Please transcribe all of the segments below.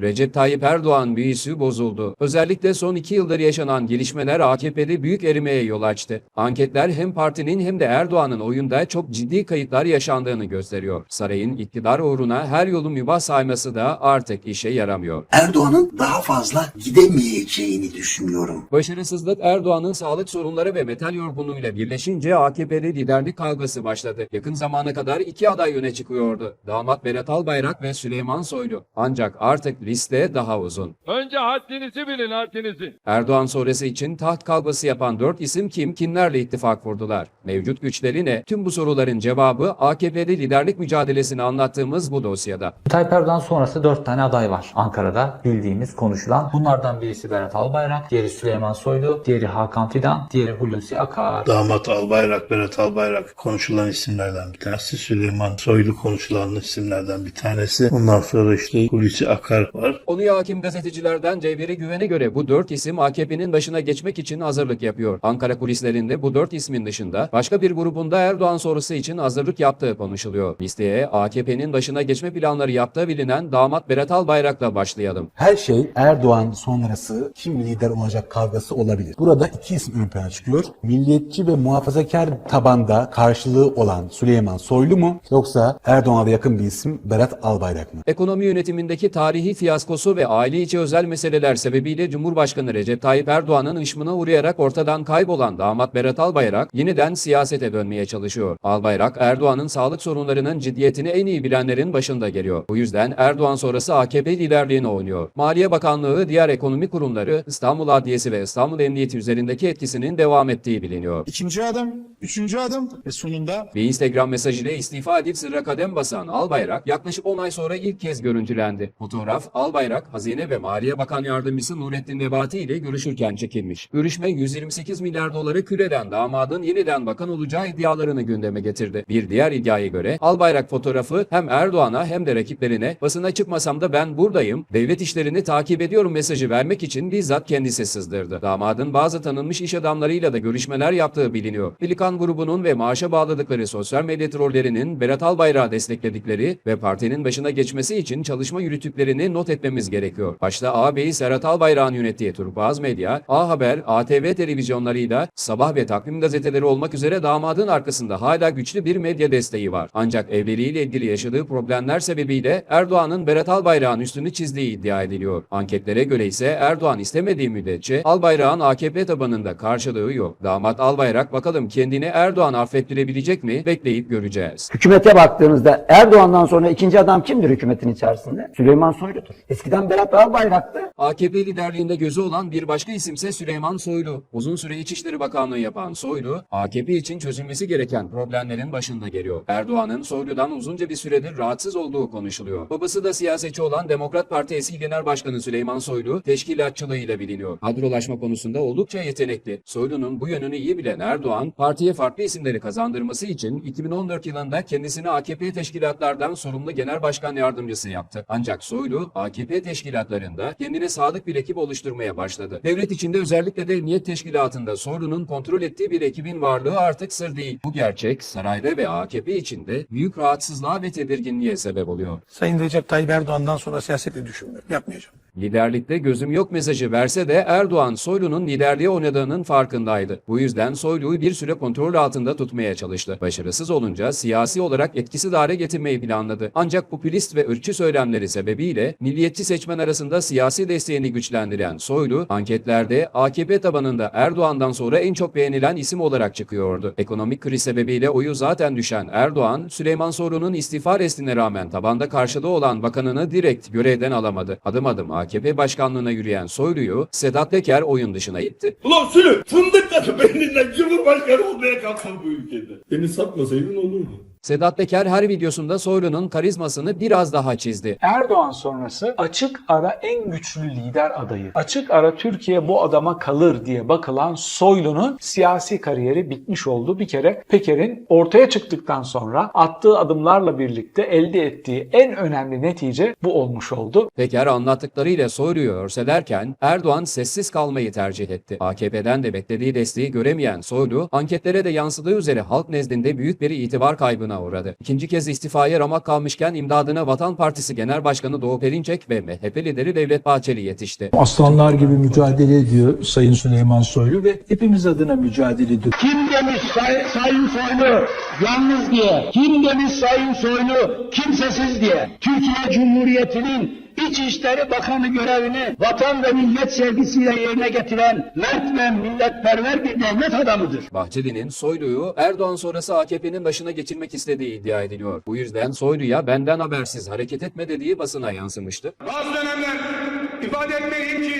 Recep Tayyip Erdoğan büyüsü bozuldu. Özellikle son iki yıldır yaşanan gelişmeler AKP'de büyük erimeye yol açtı. Anketler hem partinin hem de Erdoğan'ın oyunda çok ciddi kayıplar yaşandığını gösteriyor. Sarayın iktidar uğruna her yolu mübah sayması da artık işe yaramıyor. Erdoğan'ın daha fazla gidemeyeceğini düşünüyorum. Başarısızlık Erdoğan'ın sağlık sorunları ve metal yorgunluğuyla birleşince AKP'de liderlik kavgası başladı. Yakın zamana kadar iki aday öne çıkıyordu. Damat Berat Albayrak ve Süleyman Soylu. Ancak artık liste daha uzun. Önce haddinizi bilin haddinizi. Erdoğan sonrası için taht kavgası yapan dört isim kim, kimlerle ittifak kurdular? Mevcut güçleri ne? Tüm bu soruların cevabı AKP'de liderlik mücadelesini anlattığımız bu dosyada. Tayyip Erdoğan sonrası 4 tane aday var Ankara'da bildiğimiz konuşulan. Bunlardan birisi Berat Albayrak, diğeri Süleyman Soylu, diğeri Hakan Fidan, diğeri Hulusi Akar. Damat Albayrak, Berat Albayrak konuşulan isimlerden bir tanesi. Süleyman Soylu konuşulan isimlerden bir tanesi. Ondan sonra işte Hulusi Akar var. Konuya hakim gazetecilerden Cevderi Güven'e göre bu dört isim AKP'nin başına geçmek için hazırlık yapıyor. Ankara kulislerinde bu dört ismin dışında başka bir grubun da Erdoğan sonrası için hazırlık yaptığı konuşuluyor. Listeye AKP'nin başına geçme planları yaptığı bilinen damat Berat Albayrak'la başlayalım. Her şey Erdoğan sonrası kim lider olacak kavgası olabilir. Burada iki isim ön plana çıkıyor. Milliyetçi ve muhafazakar tabanda karşılığı olan Süleyman Soylu mu yoksa Erdoğan'a yakın bir isim Berat Albayrak mı? Ekonomi yönetimindeki tarihi fiyaskosu ve aile içi özel meseleler sebebiyle Cumhurbaşkanı Recep Tayyip Erdoğan'ın ışmına uğrayarak ortadan kaybolan damat Berat Albayrak yeniden siyasete dönmeye çalışıyor. Albayrak, Erdoğan'ın sağlık sorunlarının ciddiyetini en iyi bilenlerin başında geliyor. Bu yüzden Erdoğan sonrası AKP liderliğini oynuyor. Maliye Bakanlığı, diğer ekonomi kurumları, İstanbul Adliyesi ve İstanbul Emniyeti üzerindeki etkisinin devam ettiği biliniyor. İkinci adım, üçüncü adım ve sonunda Bir Instagram mesajıyla istifa edip sırra kadem basan Albayrak yaklaşık 10 ay sonra ilk kez görüntülendi. Fotoğraf Albayrak, Hazine ve Maliye Bakan Yardımcısı Nurettin Nebati ile görüşürken çekilmiş. Görüşme 128 milyar doları küreden damadın yeniden bakan olacağı iddialarını gündeme getirdi. Bir diğer iddiaya göre Albayrak fotoğrafı hem Erdoğan'a hem de rakiplerine basına çıkmasam da ben buradayım, devlet işlerini takip ediyorum mesajı vermek için bizzat kendisi sızdırdı. Damadın bazı tanınmış iş adamlarıyla da görüşmeler yaptığı biliniyor. Pelikan grubunun ve maaşa bağladıkları sosyal medya trollerinin Berat Albayrak'ı destekledikleri ve partinin başına geçmesi için çalışma yürüttüklerini not etmemiz gerekiyor. Başta ağabeyi Serhat Albayrak'ın yönettiği Turkuaz Medya, A Haber, ATV televizyonlarıyla Sabah ve Takvim gazeteleri olmak üzere damadın arkasında hala güçlü bir medya desteği var. Ancak evliliğiyle ilgili yaşadığı problemler sebebiyle Erdoğan'ın Berat Albayrak'ın üstünü çizdiği iddia ediliyor. Anketlere göre ise Erdoğan istemediği müddetçe Albayrak'ın AKP tabanında karşılığı yok. Damat Albayrak bakalım kendini Erdoğan affettirebilecek mi? Bekleyip göreceğiz. Hükümete baktığınızda Erdoğan'dan sonra ikinci adam kimdir hükümetin içerisinde? Süleyman Soylu'dur. Eskiden Berat Albayrak'tı. AKP liderliğinde gözü olan bir başka isimse Süleyman Soylu. Uzun süre İçişleri Bakanlığı yapan Soylu, AKP için çözülmesi gereken problemlerin başında geliyor. Erdoğan'ın Soylu'dan uzunca bir süredir rahatsız olduğu konuşuluyor. Babası da siyasetçi olan Demokrat Parti eski genel başkanı Süleyman Soylu, teşkilatçılığıyla biliniyor. Kadrolaşma konusunda oldukça yetenekli. Soylu'nun bu yönünü iyi bilen Erdoğan, partiye farklı isimleri kazandırması için 2014 yılında kendisini AKP teşkilatlardan sorumlu genel başkan yardımcısı yaptı. Ancak Soylu, AKP teşkilatlarında kendine sadık bir ekip oluşturmaya başladı. Devlet içinde özellikle de Emniyet Teşkilatı'nda Soylu'nun kontrol ettiği bir ekibin varlığı artık sır değil. Bu gerçek sarayda ve AKP içinde büyük rahatsızlığa ve tedirginliğe sebep oluyor. Sayın Recep Tayyip Erdoğan'dan sonra siyasetle düşünmüyorum. Yapmayacağım. Liderlikte gözüm yok mesajı verse de Erdoğan Soylu'nun liderliğe oynadığının farkındaydı. Bu yüzden Soylu'yu bir süre kontrol altında tutmaya çalıştı. Başarısız olunca siyasi olarak etkisiz hale getirmeyi planladı. Ancak popülist ve ırkçı söylemleri sebebiyle milliyetçi seçmen arasında siyasi desteğini güçlendiren Soylu, anketlerde AKP tabanında Erdoğan'dan sonra en çok beğenilen isim olarak çıkıyordu. Ekonomik kriz sebebiyle oyu zaten düşen Erdoğan, Süleyman Soylu'nun istifa restine rağmen tabanda karşılığı olan bakanını direkt görevden alamadı. Adım adım AKP başkanlığına yürüyen Soylu'yu Sedat Peker oyun dışına itti. Ulan Sülü fındık katı beyninden Cumhurbaşkanı olmaya kalkan bu ülkede. Beni satmasaydın olurdu. Sedat Peker her videosunda Soylu'nun karizmasını biraz daha çizdi. Erdoğan sonrası açık ara en güçlü lider adayı. Açık ara Türkiye bu adama kalır diye bakılan Soylu'nun siyasi kariyeri bitmiş oldu. Bir kere Peker'in ortaya çıktıktan sonra attığı adımlarla birlikte elde ettiği en önemli netice bu olmuş oldu. Peker anlattıklarıyla Soylu'yu örselerken Erdoğan sessiz kalmayı tercih etti. AKP'den de beklediği desteği göremeyen Soylu, anketlere de yansıdığı üzere halk nezdinde büyük bir itibar kaybını saldırına uğradı. İkinci kez istifaya ramak kalmışken imdadına Vatan Partisi Genel Başkanı Doğu Perinçek ve MHP lideri Devlet Bahçeli yetişti. Aslanlar gibi mücadele ediyor Sayın Süleyman Soylu ve hepimiz adına mücadele ediyor. Kim demiş say, Sayın Soylu yalnız diye? Kim demiş Sayın Soylu kimsesiz diye? Türkiye Cumhuriyeti'nin İçişleri Bakanı görevini vatan ve millet sevgisiyle yerine getiren mert ve milletperver bir devlet adamıdır. Bahçeli'nin Soylu'yu Erdoğan sonrası AKP'nin başına geçirmek istediği iddia ediliyor. Bu yüzden Soylu'ya benden habersiz hareket etme dediği basına yansımıştı. Bazı dönemler ifade etmeliyim ki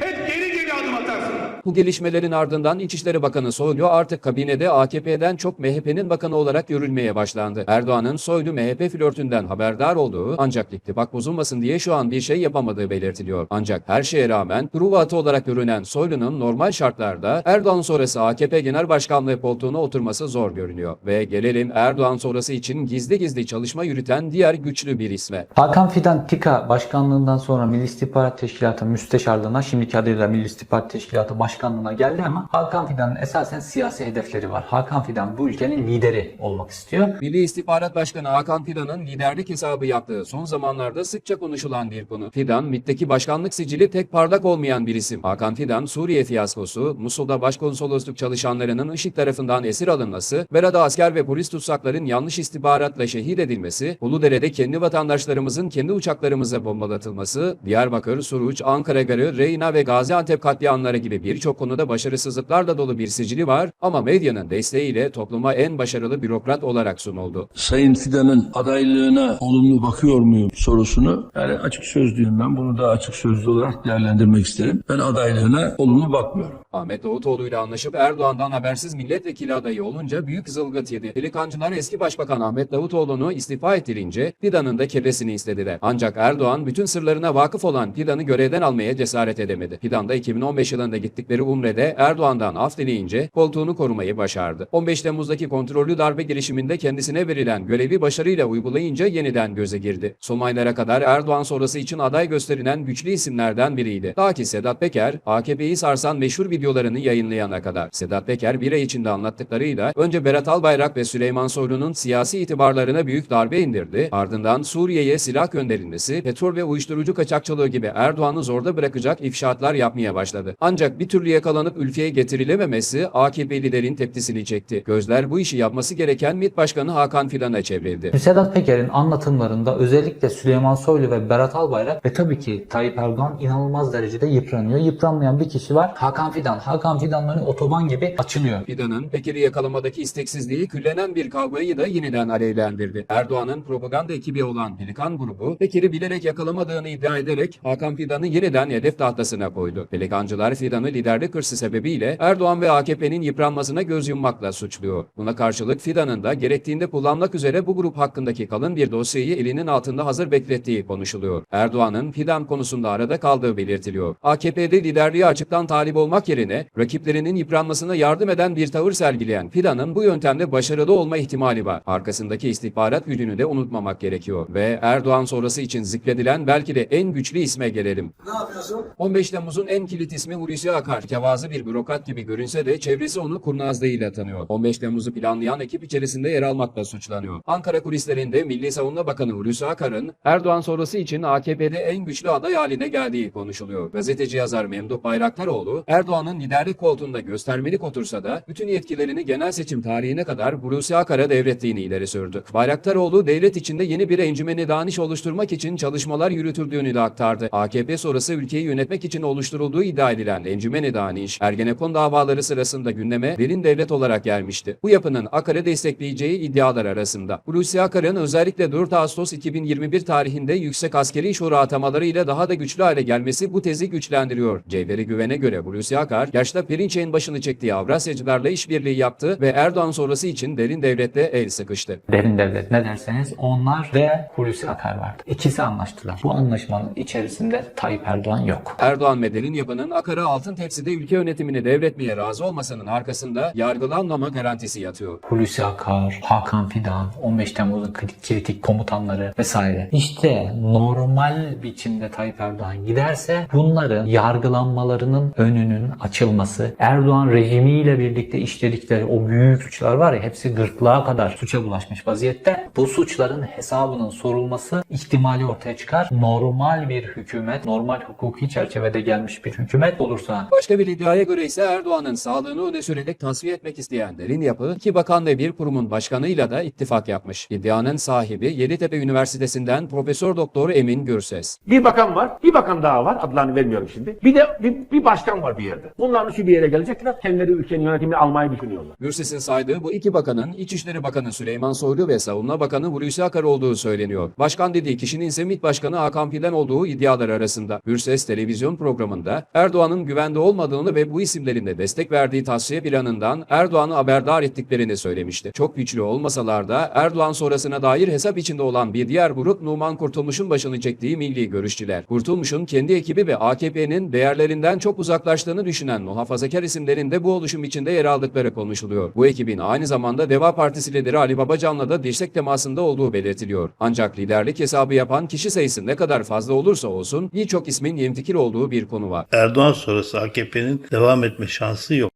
hep geri geri adım atarsın. Bu gelişmelerin ardından İçişleri Bakanı Soylu artık kabinede AKP'den çok MHP'nin bakanı olarak görülmeye başlandı. Erdoğan'ın Soylu MHP flörtünden haberdar olduğu ancak ittifak bozulmasın diye şu an bir şey yapamadığı belirtiliyor. Ancak her şeye rağmen Truva atı olarak görünen Soylu'nun normal şartlarda Erdoğan sonrası AKP Genel Başkanlığı koltuğuna oturması zor görünüyor. Ve gelelim Erdoğan sonrası için gizli gizli çalışma yürüten diğer güçlü bir isme. Hakan Fidan TİKA başkanlığından sonra Milli İstihbarat Teşkilatı müsteşarlığına, şimdiki adıyla Milli İstihbarat Teşkilatı başkanlığına geldi ama Hakan Fidan'ın esasen siyasi hedefleri var. Hakan Fidan bu ülkenin lideri olmak istiyor. Milli İstihbarat Başkanı Hakan Fidan'ın liderlik hesabı yaptığı son zamanlarda sıkça konuşulan bir konu. Fidan, MİT'teki başkanlık sicili tek parlak olmayan bir isim. Hakan Fidan, Suriye fiyaskosu, Musul'da başkonsolosluk çalışanlarının IŞİD tarafından esir alınması, Bera'da asker ve polis tutsakların yanlış istihbaratla şehit edilmesi, Uludere'de kendi vatandaşlarımızın kendi uçaklarımıza bombalatılması, Diyarbakır, Suruç, Ankara Garı, Reyna ve Gaziantep katliamları gibi birçok konuda başarısızlıklarla dolu bir sicili var ama medyanın desteğiyle topluma en başarılı bürokrat olarak sunuldu. Sayın Fidan'ın adaylığına olumlu bakıyor muyum sorusunu yani açık sözlüyüm ben bunu da açık sözlü olarak değerlendirmek isterim. Ben adaylığına olumlu bakmıyorum. Ahmet Davutoğlu ile anlaşıp Erdoğan'dan habersiz milletvekili adayı olunca büyük zılgıt yedi. Pelikancılar eski başbakan Ahmet Davutoğlu'nu istifa ettirince Fidan'ın da kebresini istediler. Ancak Erdoğan bütün sırlarına vakıf olan Fidan'ı görevden almaya cesaret edemedi. Fidan da 2015 yılında gittikleri Umre'de Erdoğan'dan af dileyince koltuğunu korumayı başardı. 15 Temmuz'daki kontrollü darbe girişiminde kendisine verilen görevi başarıyla uygulayınca yeniden göze girdi. Son aylara kadar Erdoğan sonrası için aday gösterilen güçlü isimlerden biriydi. Ta ki Sedat Peker, AKP'yi sarsan meşhur videolarını yayınlayana kadar. Sedat Peker bir ay içinde anlattıklarıyla önce Berat Albayrak ve Süleyman Soylu'nun siyasi itibarlarına büyük darbe indirdi. Ardından Suriye'ye silah gönderilmesi, petrol ve uyuşturucu kaçakçılığı gibi Erdoğan'ı zorda bırakacak ifşaatlar yapmaya başladı. Ancak bir türlü yakalanıp ülkeye getirilememesi AKP liderin tepkisini çekti. Gözler bu işi yapması gereken MİT Başkanı Hakan Fidan'a çevrildi. Sedat Peker'in anlatımlarında özellikle Süleyman Soylu ve Berat Albayrak ve tabii ki Tayyip Erdoğan inanılmaz derecede yıpranıyor. Yıpranmayan bir kişi var. Hakan Fidan. Hakan Fidan hani otoban gibi açılıyor. Fidan'ın Peker'i yakalamadaki isteksizliği küllenen bir kavgayı da yeniden alevlendirdi. Erdoğan'ın propaganda ekibi olan Pelikan grubu Peker'i bilerek yakalamadığını iddia ederek Hakan Fidan'ı yeniden hedef tahtasına koydu. Pelikancılar Fidan'ı liderlik hırsı sebebiyle Erdoğan ve AKP'nin yıpranmasına göz yummakla suçluyor. Buna karşılık Fidan'ın da gerektiğinde kullanmak üzere bu grup hakkındaki kalın bir dosyayı elinin altında hazır beklettiği konuşuluyor. Erdoğan'ın Fidan konusunda arada kaldığı belirtiliyor. AKP'de liderliği açıktan talip olmak yerine rakiplerinin yıpranmasına yardım eden bir tavır sergileyen Fidan'ın bu yöntemde başarılı olma ihtimali var. Arkasındaki istihbarat gücünü de unutmamak gerekiyor. Ve Erdoğan sonrası için zikredilen belki de en güçlü isme gelelim. Ne yapıyorsun? 15 Temmuz'un en kilit ismi Hulusi Akar. Kevazı bir bürokrat gibi görünse de çevresi onu kurnazlığıyla tanıyor. 15 Temmuz'u planlayan ekip içerisinde yer almakla suçlanıyor. Ankara kulislerinde Milli Savunma Bakanı Hulusi Akar'ın Erdoğan sonrası için AKP'de en güçlü aday haline geldiği konuşuluyor. Gazeteci yazar Memduh Bayraktaroğlu, Erdoğan'ın liderlik koltuğunda göstermelik otursa da bütün yetkilerini genel seçim tarihine kadar Hulusi Akar'a devrettiğini ileri sürdü. Bayraktaroğlu devlet içinde yeni bir encümeni daniş oluşturmak için çalışmalar yürütüldüğünü de aktardı. AKP sonrası ülkeyi yönetmek için oluşturulduğu iddia edilen encümeni daniş, Ergenekon davaları sırasında gündeme derin devlet olarak gelmişti. Bu yapının Akar'ı destekleyeceği iddialar arasında. Hulusi Akar'ın özellikle 4 Ağustos 2021 tarihinde Yüksek Askeri Şura atamalarıyla daha da güçlü hale gelmesi bu tezi güçlendiriyor. Cevderi Güven'e göre Hulusi Akar, yaşta Perinçek'in başını çektiği Avrasyacılarla işbirliği yaptı ve Erdoğan sonrası için derin devletle el sıkıştı. Derin devlet ne derseniz onlar ve Hulusi Akar vardı. İkisi anlaştılar. Bu anlaşmanın içerisinde Tayyip Erdoğan yok. Erdoğan ve derin yapının Akar'a altın tepside ülke yönetimini devretmeye razı olmasının arkasında yargılanmama garantisi yatıyor. Hulusi Akar, Hakan Fidan, 15 Temmuz'un kritik, komutanları vesaire. İşte normal biçimde Tayyip Erdoğan giderse bunların yargılanmalarının önünün açılması, Erdoğan rejimiyle birlikte işledikleri o büyük suçlar var ya hepsi gırtlağa kadar suça bulaşmış vaziyette. Bu suçların hesabının sorulması ihtimali ortaya çıkar. Normal bir hükümet, normal hukuki çerçevede gelmiş bir hükümet olursa Başka bir iddiaya göre ise Erdoğan'ın sağlığını öne sürerek tasfiye etmek isteyen derin yapı iki bakan ve bir kurumun başkanıyla da ittifak yapmış. İddianın sahibi Yeditepe Üniversitesi'nden Profesör Doktor Emin Gürses. Bir bakan var, bir bakan daha var, adlarını vermiyorum şimdi. Bir de bir, bir başkan var bir yerde. Bunların üçü bir yere gelecekler, kendileri ülkenin yönetimini almayı düşünüyorlar. Gürses'in saydığı bu iki bakanın İçişleri Bakanı Süleyman Soylu ve Savunma Bakanı Hulusi Akar olduğu söyleniyor. Başkan dediği kişinin ise MİT Başkanı Hakan Fidan olduğu iddialar arasında. Gürses televizyon programında Erdoğan'ın güvende olmadığını ve bu isimlerin de destek verdiği tasfiye planından Erdoğan'ı haberdar ettiklerini söylemişti. Çok güçlü olmasalar da Erdoğan sonrasına dair hesap içinde olan bir diğer grup Numan Kurtulmuş'un başını çektiği milli görüşçüler. Kurtulmuş'un kendi ekibi ve AKP'nin değerlerinden çok uzaklaştığını düşünen muhafazakar isimlerin de bu oluşum içinde yer aldıkları konuşuluyor. Bu ekibin aynı zamanda Deva Partisi lideri Ali Babacan'la da dirsek temasında olduğu belirtiliyor. Ancak liderlik hesabı yapan kişi sayısı ne kadar fazla olursa olsun birçok ismin yemfikir olduğu bir konu var. Erdoğan sonrası AKP'nin devam etme şansı yok.